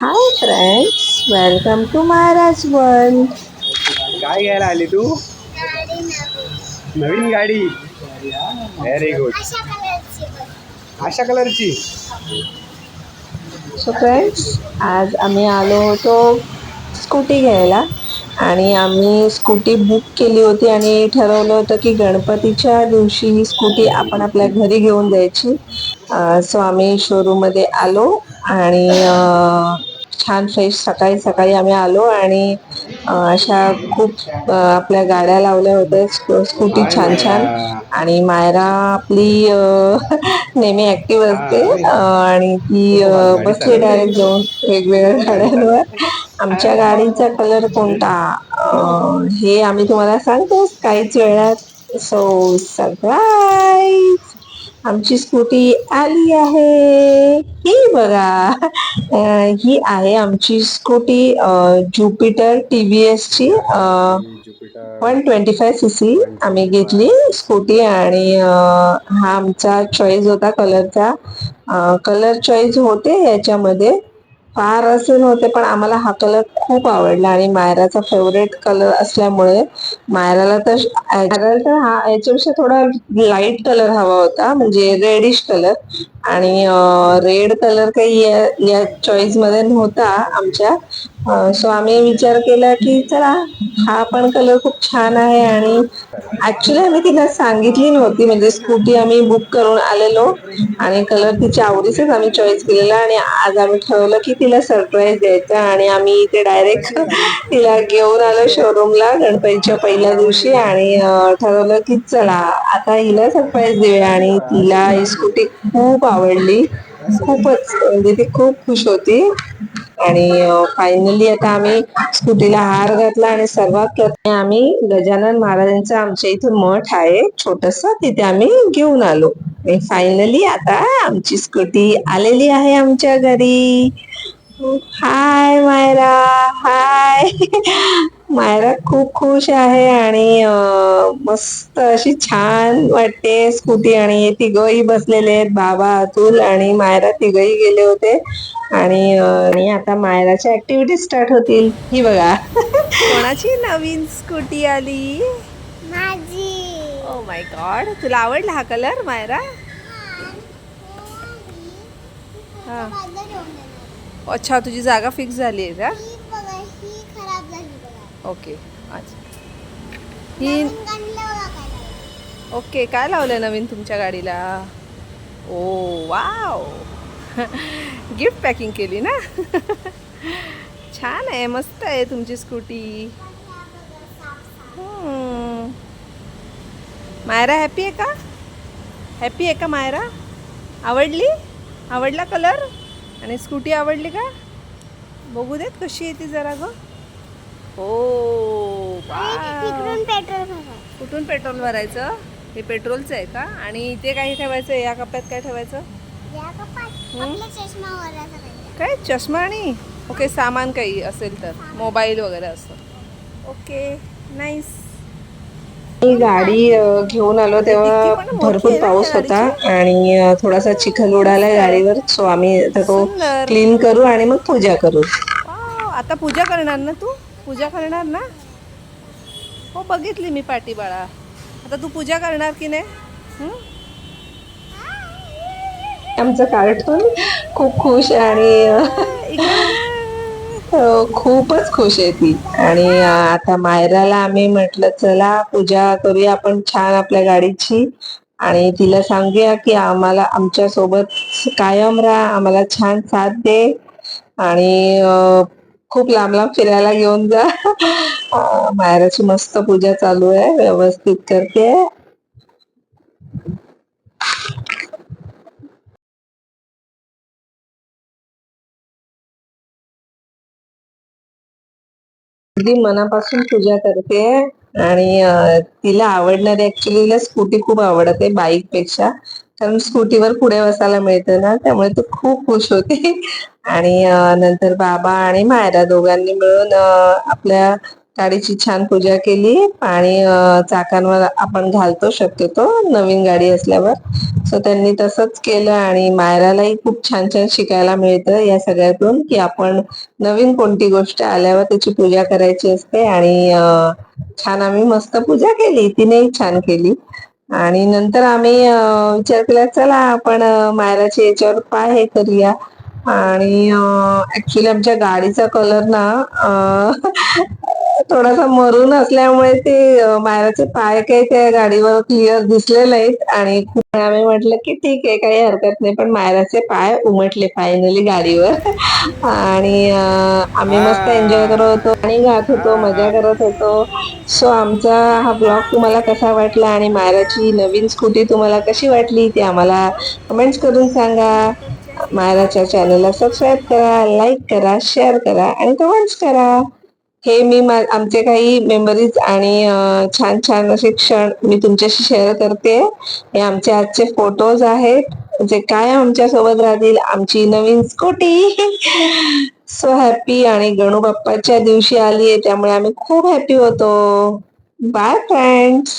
Hi friends welcome to Maharaj world काय घ्यायला आली तू? गाडी नवीन गाडी. व्हेरी गुड अशा कलरची सो फ्रेंड्स आज आम्ही आलो होतो स्कूटी घ्यायला आणि आम्ही स्कूटी बुक केली होती आणि ठरवलं होतं की गणपतीच्या दिवशी ही स्कूटी आपण आपल्या घरी घेऊन जायची. सो आम्ही शोरूममध्ये आलो आणि छान फ्रेश सकाळी सकाळी आम्ही आलो आणि अशा खूप आपल्या गाड्या लावल्या होत्या. स्कू- स्कूटी छान छान. आणि मायरा आपली नेहमी ऍक्टिव्ह असते. आणि ती बसली डायरेक्ट जाऊन वेगवेगळ्या गाड्यांवर. आमच्या गाडीचा कलर कोणता? हे आम्ही तुम्हाला सांगतो काहीच वेळात. सो सरप्राईज आमची स्कूटी आली आहे. ही बघा. ही आहे आमची scooty Jupiter T V S ची. One twenty five C C आम्ही घेतली स्कूटी आणि हा आमचा चॉईस होता कलरचा कलर चॉईस होते याच्यामध्ये. फार असे नव्हते पण आम्हाला हा कलर खूप आवडला. आणि मायराचा फेवरेट कलर असल्यामुळे मायराला तर मायराला तर हा याच्यापेक्षा थोडा लाइट कलर हवा होता म्हणजे रेडिश कलर आणि रेड कलर काही या, या चॉईसमध्ये नव्हता आमच्या. सो आम्ही विचार केला की चला हा पण कलर खूप छान आहे आणि ऍक्च्युली आम्ही तिला सांगितली नव्हती. म्हणजे स्कूटी आम्ही बुक करून आलेलो आणि कलर तिच्या आवडीचाच आम्ही चॉईस केलेला आणि आज आम्ही ठरवलं की तिला सरप्राईज द्यायचं आणि आम्ही इथे डायरेक्ट तिला घेऊन आलो शोरूमला गणपतीच्या पहिल्या दिवशी आणि ठरवलं की चला आता हिला सरप्राईज देऊया आणि तिला ही स्कूटी खूप आवडली. खूपच म्हणजे ती खूप खुश होती. आणि फायनली आता आम्ही स्कूटीला हार घातला आणि सर्वात प्रथम आम्ही गजानन महाराजांचा आमच्या इथे मठ आहे छोटस. तिथे आम्ही घेऊन आलो. आणि फायनली आता आमची स्कूटी आलेली आहे आमच्या घरी. हाय मायरा हाय. मायरा खूप खुश आहे आणि मस्त अशी छान वाटते स्कूटी आणि तिघही बसलेले आहेत बाबा अतुल आणि मायरा तिघही गेले होते. आणि आता मायराच्या ऍक्टिव्हिटी स्टार्ट होतील. ही बघा. कोणाची नवीन स्कूटी आली? माझी. ओ माय गॉड तुला आवडला हा कलर मायरा? हा. अच्छा तुझी जागा फिक्स झाली आहे का ही बघा ही खराब झाली बघा ओके अच्छा. ही. ओके काय लावलंय नवीन तुमच्या गाडीला? ओ वाव. गिफ्ट पॅकिंग केली ना? छान आहे मस्त आहे तुमची स्कूटी. मायरा हॅपी आहे का? हॅपी आहे का मायरा? आवडली? आवडला कलर आणि स्कूटी आवडली का? बघू देत कशी आहे ती जरा ग. हो तिकडून पेट्रोल कुठून पेट्रोल भरायचं? हे पेट्रोलचं आहे का? आणि इथे काही ठेवायचं? या कप्प्यात काय ठेवायचं? या कपाट आपला चष्मा वराचा पाहिजे काय? चष्मा आणि? ओके सामान काही असेल तर. मोबाईल वगैरे असं. Okay nice. मी गाडी अ, घेऊन आलो तेव्हा भरपूर पाऊस होता आणि अ, थोडासा चिखल उडाला गाडीवर. सो आम्ही आता तो क्लीन करू आणि मग पूजा करू. आता पूजा करणार ना तू? पूजा करणार ना? हो बघितली मी पाटी बाळा. आता तू पूजा करणार की नाही? आमचं कार्टून खूप खुश आणि हो, खूपच खुश आहे ती. आणि आता मायराला आम्ही म्हटलं चला पूजा करूया आपण छान आपल्या गाडीची. आणि तिला सांगूया की आम्हाला आमच्यासोबत कायम राहा आम्हाला छान साथ दे. आणि खूप लांब लांब फिरायला घेऊन जा. अ, मायराची मस्त पूजा चालू आहे. व्यवस्थित करते. अगदी मनापासून पूजा करते. आणि तिला आवडणारी ऍक्च्युली स्कूटी खूप आवडते बाईकपेक्षा. कारण स्कूटीवर पुढे बसायला मिळतं ना त्यामुळे ती खूप खुश होते. आणि नंतर बाबा आणि मायरा दोघांनी मिळून आपल्या गाडीची छान पूजा केली पाणी चाकांवर आपण घालतो शक्यतो नवीन गाडी असल्यावर. सो त्यांनी तसंच केलं आणि मायरालाही खूप छान छान शिकायला मिळतं या सगळ्यातून की आपण नवीन कोणती गोष्ट आल्यावर त्याची पूजा करायची असते आणि छान आम्ही मस्त पूजा केली तिनेही छान केली. आणि नंतर आम्ही विचार केला चला आपण मायराच्या याच्यावर पाय हे करूया. आणि ऍक्च्युली आमच्या गाडीचा कलर ना थोडासा मरून असल्यामुळे ते मायराचे पाय काही त्या गाडीवर क्लिअर दिसले नाहीत आणि खूप आम्ही म्हटलं की ठीक आहे काही हरकत नाही पण मायराचे पाय उमटले फायनली गाडीवर. आणि आम्ही मस्त एन्जॉय करत होतो आणि गात होतो मजा करत होतो. सो आमचा हा ब्लॉग तुम्हाला कसा वाटला आणि मायराची नवीन स्कूटी तुम्हाला कशी वाटली ते आम्हाला कमेंट्स करून सांगा. मायराच्या चॅनलला सबस्क्राईब करा लाईक करा शेअर करा आणि कमेंट्स करा. हे मी आमचे काही मेमरीज आणि छान छान असे क्षण मी तुमच्याशी शेअर करते. हे आमचे आजचे फोटोज आहेत. जे काय आमच्यासोबत राहतील आमची नवीन स्कूटी सो हॅपी आणि गणू बाप्पाच्या दिवशी आली आहे त्यामुळे आम्ही खूप हॅपी होतो. Bye friends